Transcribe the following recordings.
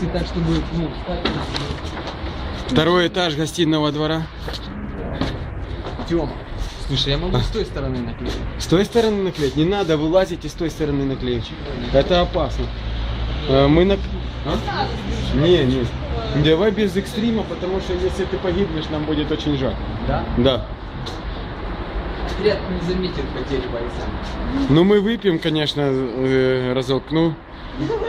позиции так, чтобы, ну, встать. Второй этаж гостиного двора. Тёма. Слушай, я могу с той стороны наклеить. С той стороны наклеить? Не надо, вылазите с той стороны наклеить. Это опасно. Э, Мы на... А? Не, не. Давай без экстрима, потому что если ты погибнешь, нам будет очень жаль. Да? Да. Отряд не заметит потери бойца. Ну мы выпьем, конечно, э, разок, ну.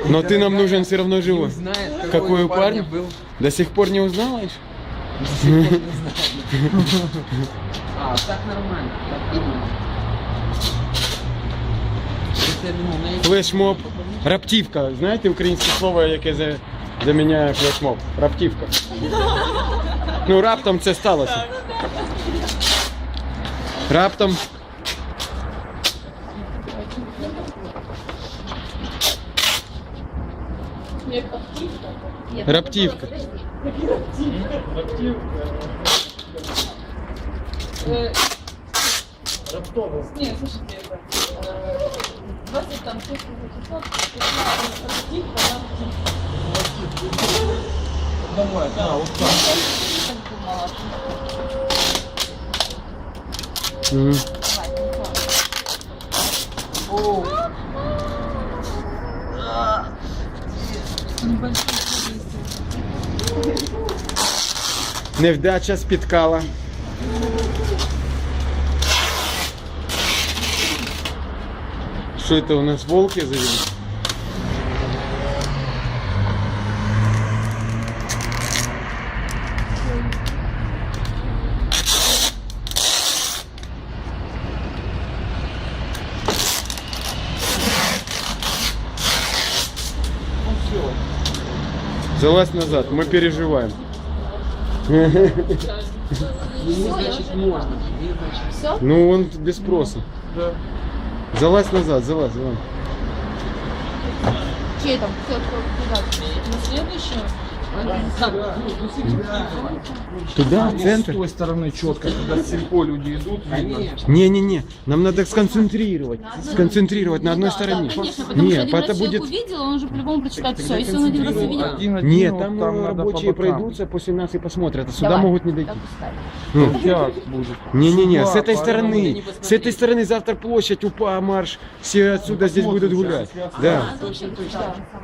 Но ты нам нужен все равно Не живой. узнает, какой, Какой у у парня парня? был. До сих пор не узнала еще? До сих пор не знаю. А, так нормально. Так нормально. Просто я думал, на эти- Флешмоб. Раптівка. Знаєте українське слово, яке за- заміняє флешмоб? Раптівка. Ну, раптом це сталося. Раптом. Раптівка. Э, Не, слушайте, это... э, 20 там 6 часов, актив, Давай, да, вот так. Мгм. О, Невдача спіткала. Що це у нас волки завели? Залазь назад, мы переживаем. ну, значит, можно. Мне, значит, Все? Ну, он без спроса. да. Залазь назад, залазь, залазь. Чей там? Кто, куда? На следующую? Туда, в С центр. той стороны четко, когда с сельпо люди идут. Не-не-не, нам надо сконцентрировать. Сконцентрировать на одной стороне. Да, конечно, потому Нет, что один раз будет... увидел, он уже по-любому прочитает все. Если он один раз увидел, Нет, там, там рабочие пройдутся после нас и посмотрят, а сюда могут не дойти. Ну, будет. Не-не-не, с этой стороны, с этой стороны завтра площадь, УПА, марш, все отсюда здесь будут гулять. Да.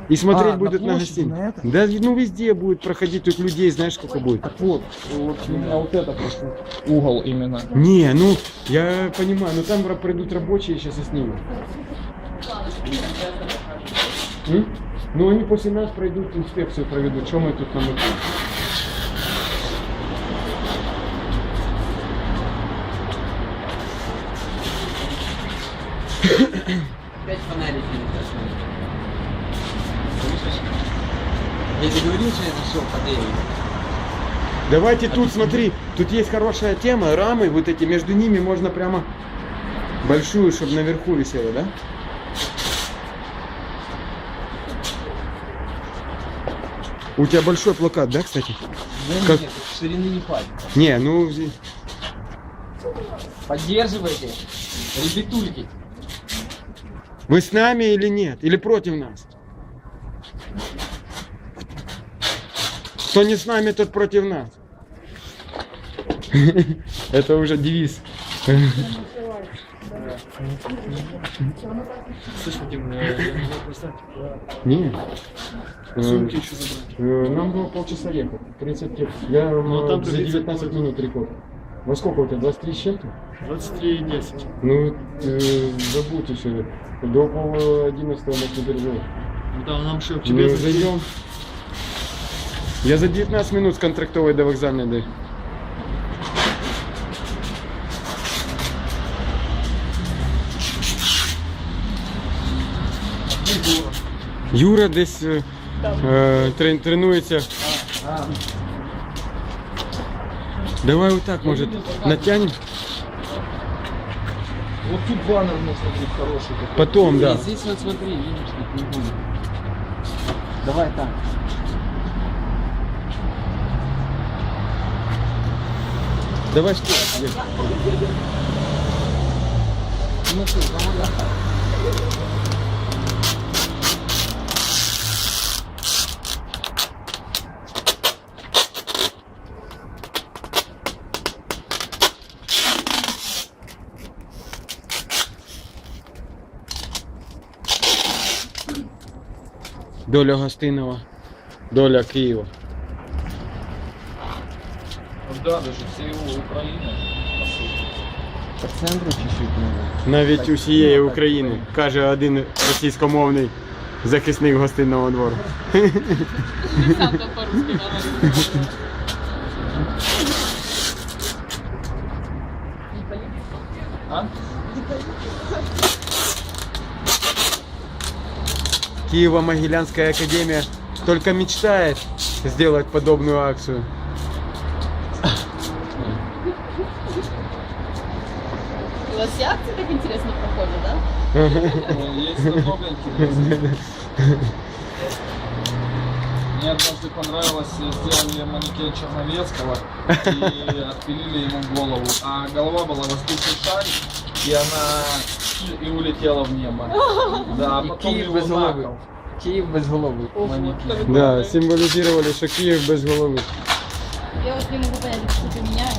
И смотреть А, будут на гостиницу. Да, ну везде будет проходить тут людей, знаешь, сколько будет. Вот, вот, именно вот это просто угол именно. Не, ну, я понимаю, но там ра- придут рабочие сейчас и снимут. М? Ну, они после нас пройдут, инспекцию проведут. Что мы тут намутим? Опять фонарики не? Я тебе говорил, что я нашел под деревом. Давайте тут, смотри, тут есть хорошая тема, рамы вот эти, между ними можно прямо большую, чтобы наверху висела, да? У тебя большой плакат, да, кстати? Да Как- нет, ширины не хватит. Не, ну, Поддерживайте. Ребятульки. вы с нами или нет? Или против нас? Кто не с нами, тот против нас. Это уже девиз. Слышь, Вадим, я не поставь. Не. Сумки Э, еще забрать. э, Нам было полчаса ехать. 30 лет. Я Ну, э, там за 30 19 минут рекорд. Во сколько у тебя? 23 с чем-то? 23,10. Ну, э, забудьте все. До пол одиннадцатого нас не переживать. Ну там нам что, к Ну, тебе зайдем? зайдем. Я за 19 минут з контрактової до вокзальної даю. Юра десь е, е, трен- тренується. Давай отак, може, натягнем? Вот тут баннер можно будет хороший такой. Потом, да. И здесь вот смотри, видишь, тут не будет. Давай так. Давай что? Доля Гостинова, доля Києва. Ну да, даже всей Украины. по сути. По центру чуть-чуть надо. Навіть усієї України каже один російськомовний захисник гостинного двору. Сам там по-русски говорит. А? Киево-Могилянская академия только мечтает сделать подобную акцию. У вас все акции так интересно проходят, да? Есть много интересного. Мне однажды понравилось, сделали манекен Черновецкого и отпилили ему голову. А голова была воздушный шарик, и она и улетела в небо. Да, а потом Киев его без головы. Київ без голови. Манекен. Да, символизировали, что Киев без головы. Я вот не могу понять, что ты меняешь.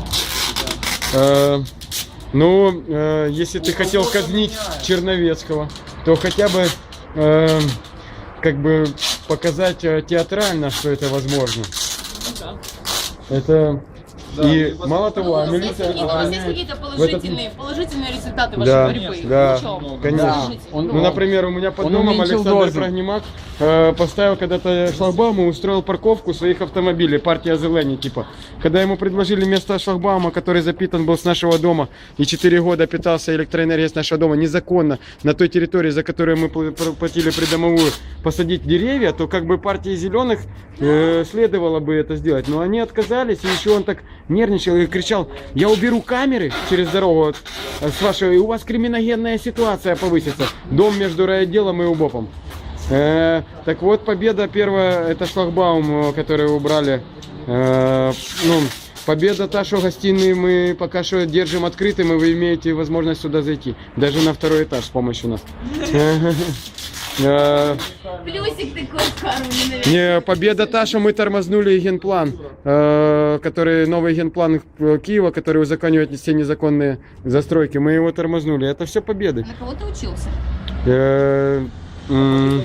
Ну, э, если ты хотел казнить Черновецкого, то хотя бы э, как бы показать э, театрально, что это возможно. Это Да, и мало того, а Ну, есть милиция какие-то- у вас есть какие-то в этот- положительные, положительные результаты Да, вашей борьбы? да, чём? конечно. Положительные. Он- Ну, например, у меня под домом Александр дозу. Прогнимак э, поставил когда-то шлагбаум и устроил парковку своих автомобилей, партия Зелени, типа. Когда ему предложили вместо шлагбаума, который запитан был с нашего дома и 4 года питался электроэнергией с нашего дома, незаконно на той территории, за которую мы платили придомовую, посадить деревья, то как бы партии зеленых э, следовало бы это сделать. Но они отказались, и еще он так нервничал и кричал, я уберу камеры через дорогу вот, э, с вашей, и у вас криминогенная ситуация повысится. Дом между райотделом и УБОПом. Э, так вот, победа первая, это шлагбаум, э, который убрали. Э, ну, победа та, что гостиные мы пока что держим открытым, и вы имеете возможность сюда зайти. Даже на второй этаж с помощью нас. Э, Плюсик такой в кармане, наверное. не, победа та, что мы тормознули генплан, э, который новый генплан э, Киева, который узаконивает все незаконные застройки. Мы его тормознули. Это все победы. На кого ты учился? Э, м,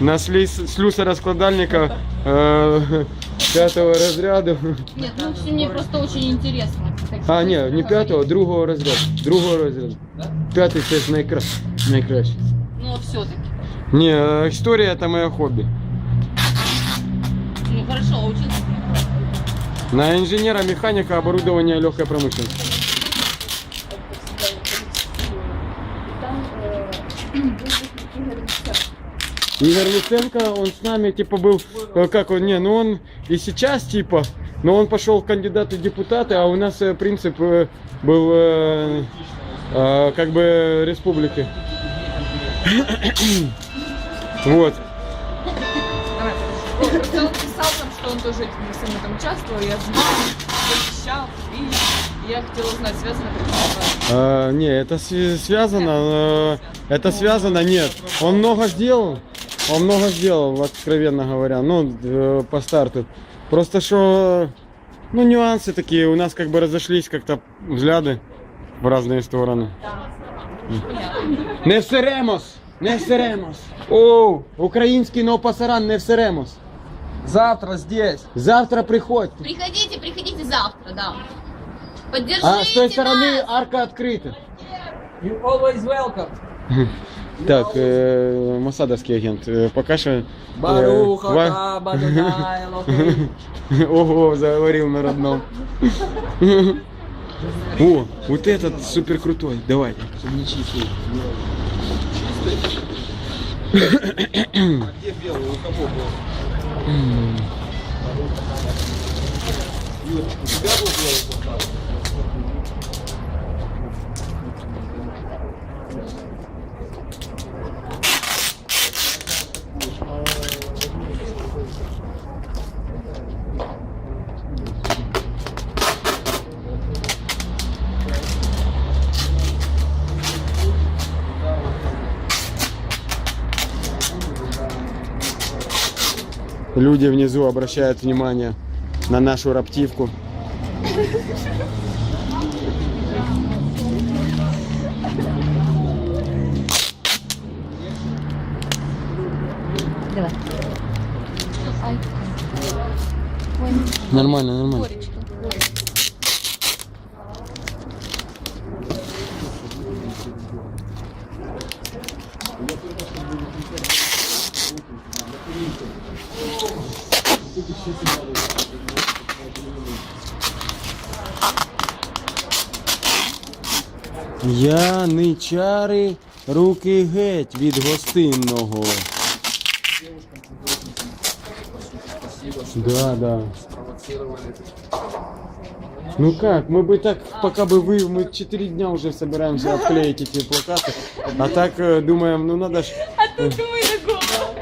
На слюсара-складальника э, пятого разряду. Нет, ну вообще мне просто очень интересно. Так А, ні, ты не п'ятого, другого розряду. Другого розряду. П'ятий це ж найкра... найкраще. Ну, все-таки. Ні, е, історія це моє хобі. Ну, хорошо, а учился. На інженера, механіка, оборудовання легкої промишленности. Игорь Луценко, он с нами, типа, был, э, как он, не, ну он и сейчас, типа, но он пошел в кандидаты в депутаты, а у нас э, принцип э, был, э, э, как бы, республики. Вот. Он писал там, что он тоже этим всем этом участвовал, я знал, защищал, и я хотела узнать, связано это А, не, это сви- связано, э, это связано, нет. Он много сделал, он много сделал, откровенно говоря, ну, э, по старту. Просто что, ну, нюансы такие, у нас как бы разошлись как-то взгляды в разные стороны. Не всеремось, не всеремось. О, український новопасаран не всеремось. Завтра здесь. Завтра приходь. Приходите, приходите завтра, да. Поддержите А с той стороны нас. арка открыта. You always welcome. Так, э, Мосадовский агент, э, пока что... э, Баруха ва-. Ого, заговорил на родном. О, вот этот супер крутой, давай. Где белый? У кого был? Юр, у тебя был белый плакат? Люди внизу обращают внимание на нашу раптивку. Давай. Нормально, нормально. Яничари, руки геть від гостинного. Да, да. Ну как, мы бы так, пока бы вы, мы четыре дня уже собираемся отклеить эти плакаты, а так э, думаем, ну надо ж А тут такого.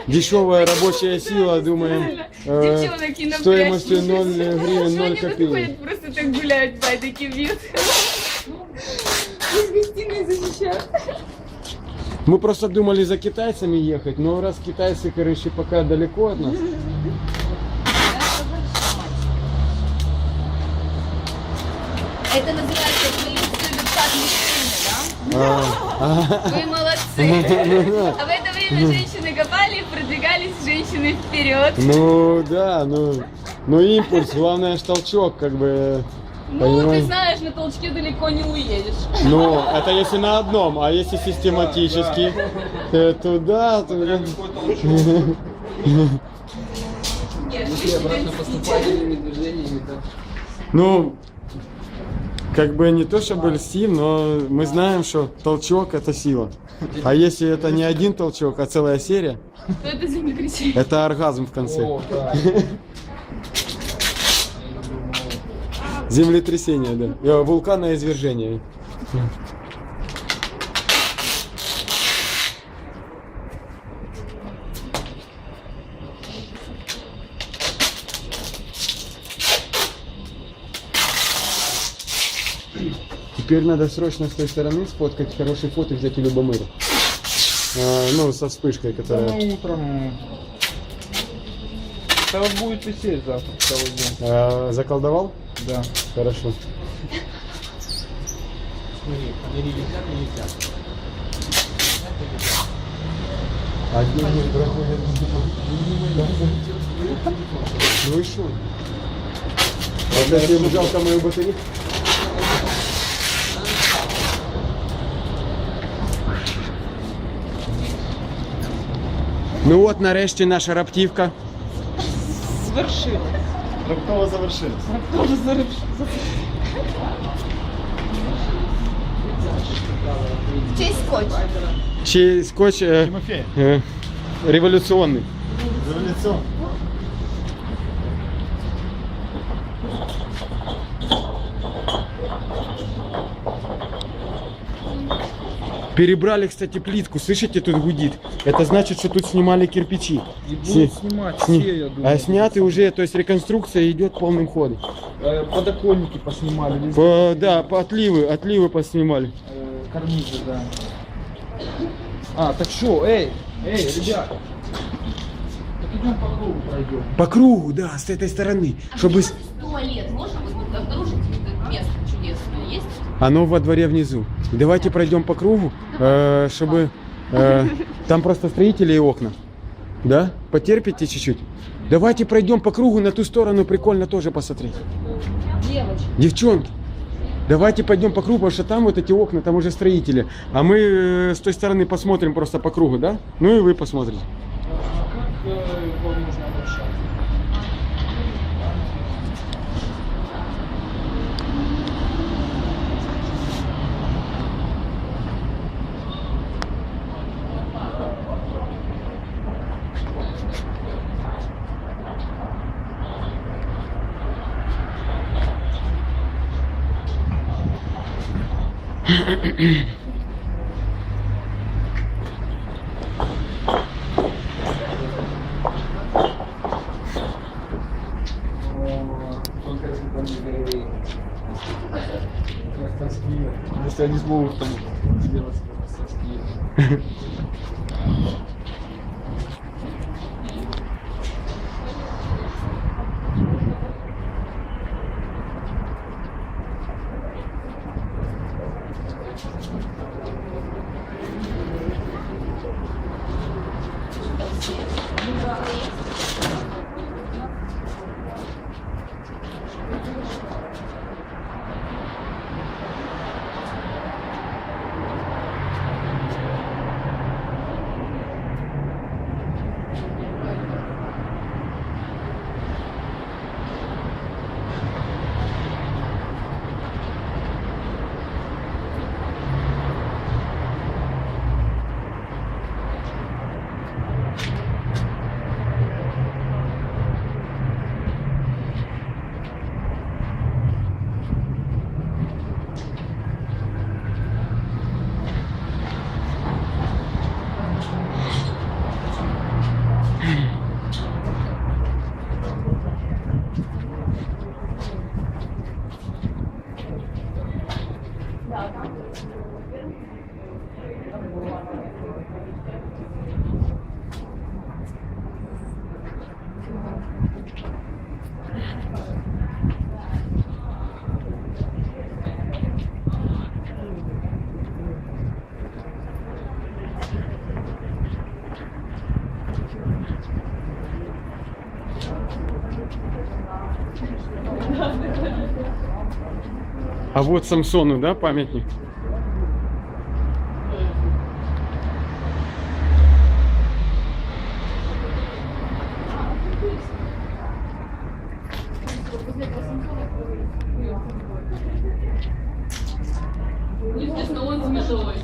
дешевая рабочая сила, думаем, э, Девчонок и напрячь. стоимостью 0 гривен, Что 0 они копеек. просто так гуляют, байдики бьют. Из гостиной защищают. Мы просто думали за китайцами ехать, но раз китайцы, короче, пока далеко от нас, Это называется а, да? Вы молодцы. А в это время женщины копали и продвигались женщины вперед. ну да, ну, ну импульс, главное толчок, как бы, Ну, ты понимаешь? знаешь, на толчке далеко не уедешь. Ну, это если на одном, а если систематически, то туда, то... Нет, И обратно поступательными движениями, да. Ну, как бы не то чтобы льстим, но мы знаем, что толчок это сила. А если это не один толчок, а целая серия, то это землетрясение. это оргазм в конце. О, да. Землетрясение, да. Э, Вулканное извержение. Теперь надо срочно с той стороны сфоткать хороший фото и взять у Любомыра. А, ну, со вспышкой, Да которая... мы утром. Да вот будет висеть завтра целый день. А, заколдовал? Да. Хорошо. Смотри, нельзя, но нельзя. А где мой дорогой Ну и что? Вот если им жалко мою батарею. Ну от нарешті наша раптівка. Свершилось. Раптово завершилась. Тоже зарывшись. Чей скотч? Чи скотч е, е, революціонний. Перебрали, кстати, плитку. Слышите, тут гудит. Это значит, что тут снимали кирпичи. И будут Сни- снимать сни- все, я думаю. А сняты уже, то есть реконструкция идет полным ходом. Э, Подоконники поснимали. По- да, по отливы, отливы поснимали. Э, карнизы, да. А, так что, эй, эй, ребят. Так идем по кругу пройдем. По кругу, да, с этой стороны. А Чтобы... туалет? Можно вот обнаружить место чудесное? Есть? Оно во дворе внизу. Давайте пройдем по кругу, э, чтобы... э, там просто строители и окна. Да? Потерпите чуть-чуть. Давайте пройдем по кругу на ту сторону, прикольно тоже посмотреть. Девочки. Девчонки, давайте пойдем по кругу, потому что там вот эти окна, там уже строители. А мы э, с той стороны посмотрим просто по кругу, да? Ну и вы посмотрите. Как если они смогут там сделать мастерские. А вот Самсону, да, памятник? Естественно, он смешной.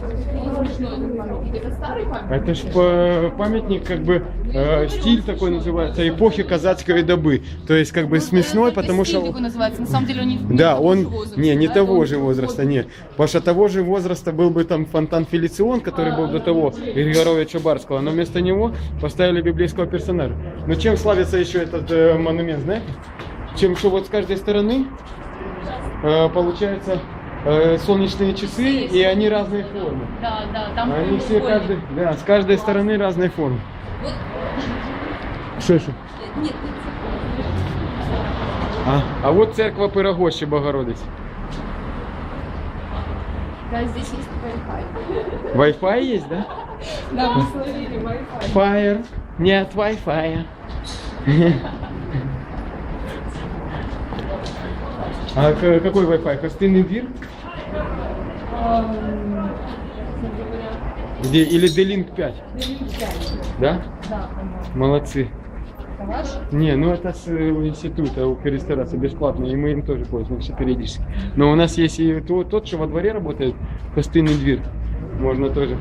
Он смешной, этот памятник. Это старый памятник? Это ж па- памятник, как бы, э, стиль такой называется, эпохи казацкой добы. То есть, как бы, смешной, Это потому что... такой называется. На самом деле он не не Да, он же возраста, не не да, того же возраста, нет. Потому что того же возраста был бы там фонтан Фелицион, который был до того Григоровича Барского, но вместо него поставили библейского персонажа. Но чем славится еще этот э, монумент, знаете? Чем что вот с каждой стороны э, получается э, солнечные часы, и они разные формы. Да, да, там Они все каждый, да, с каждой стороны разные формы. Вот, Что нет, А, а вот церковь Пирогощи Богородицы. Да, здесь есть Wi-Fi. Wi-Fi есть, да? Да, мы словили Wi-Fi. Fire. Нет Wi-Fi. А какой Wi-Fi? Костыльный двир? Где? Или D-Link 5? Да? Да, по-моему. Молодцы. Это ваш? Не, ну это с э, института у ресторации бесплатно, и мы им тоже пользуемся периодически. Но у нас есть и то- тот, что во дворе работает, костыльный двир. Можно тоже.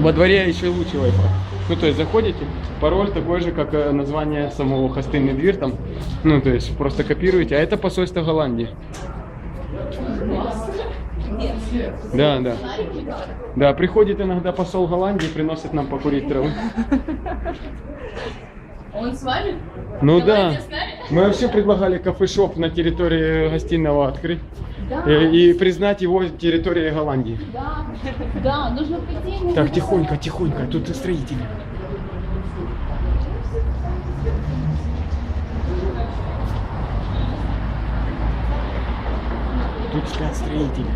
Во дворе еще лучше Wi-Fi. Ну, то есть заходите, пароль такой же, как э, название самого хостельный дверь там. Ну, то есть просто копируете, а это посольство Голландии. Да, да. Да, приходит иногда посол Голландии, приносит нам покурить травы. Он с вами? Ну да. Голландия? Мы вообще предлагали кафешоп на территории гостиного открыть. И, и признать его территорией Голландии. Да, да, нужно прийти. Так, тихонько, тихонько, тут строители. Тут спят строители.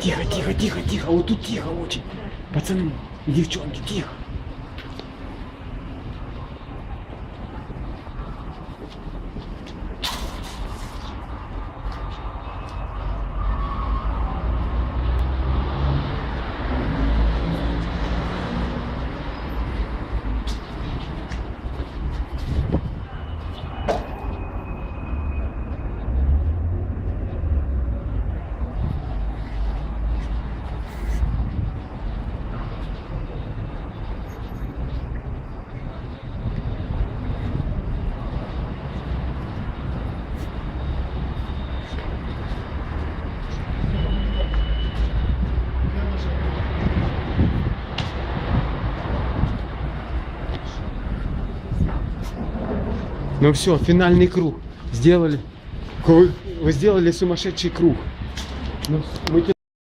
Тихо, тихо, тихо, тихо, вот тут тихо очень. Пацаны девчонки, тихо. Ну все, финальный круг. Сделали. Вы, вы сделали сумасшедший круг. Ну, мы